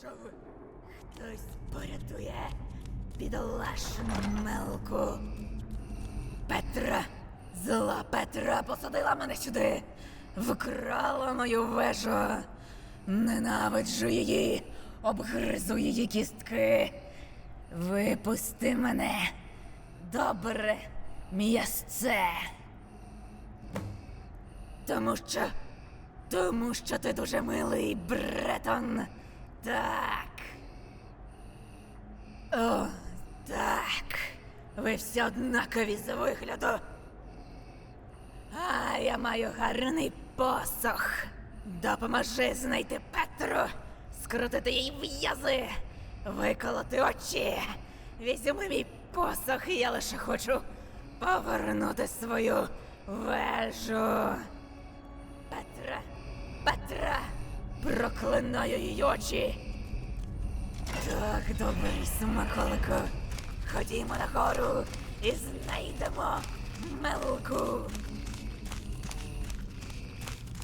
Щоб хтось порятує бідолашну мелку. Петра, зла Петра посадила мене сюди, вкрала мою вежу. Ненавиджу її, обгризу її кістки. Випусти мене. Добре, м'ясце. Тому що. Тому що ти дуже милий, Бретон. Так. О, так. Ви всі однакові з вигляду. А я маю гарний посох. Допоможи знайти Петру, скрутити їй в'язи, виколоти очі. Візьми мій посох, я лише хочу повернути свою вежу. Петра, Петра, проклинаю її очі. Так, добрий смаколику. Ходімо на гору і знайдемо мелку.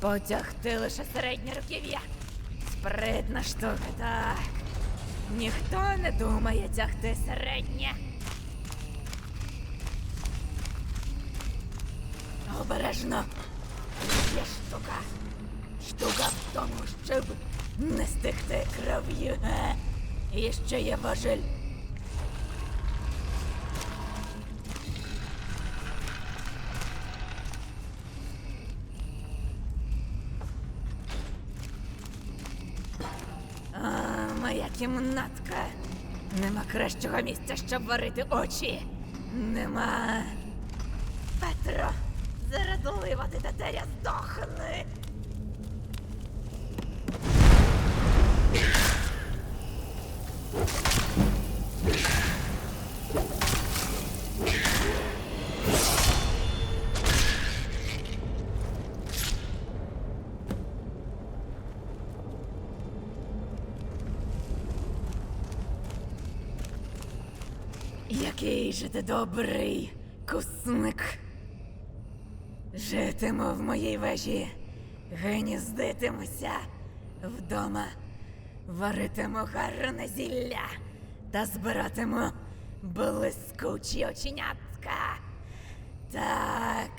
Потягти лише середнє руків'я. Спритна штука, так. Ніхто не думає тягти середнє. Обережно. Є штука. Штука в тому, щоб не стихти кров'ю. І ще є важель. Моя кімнатка. Нема кращого місця, щоб варити очі. Нема. Петро, зарадлива ти тетеря здохни. Який же ти добрий кусник. Житиму в моїй вежі, гніздитимуся вдома, варитиму гарне зілля та збиратиму блискучі оченятка. Так.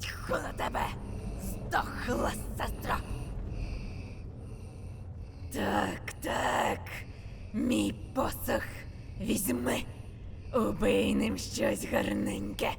Тьху на тебе, здохла сестра. Так, так. Мій посох візьми. Убий ним щось гарненьке.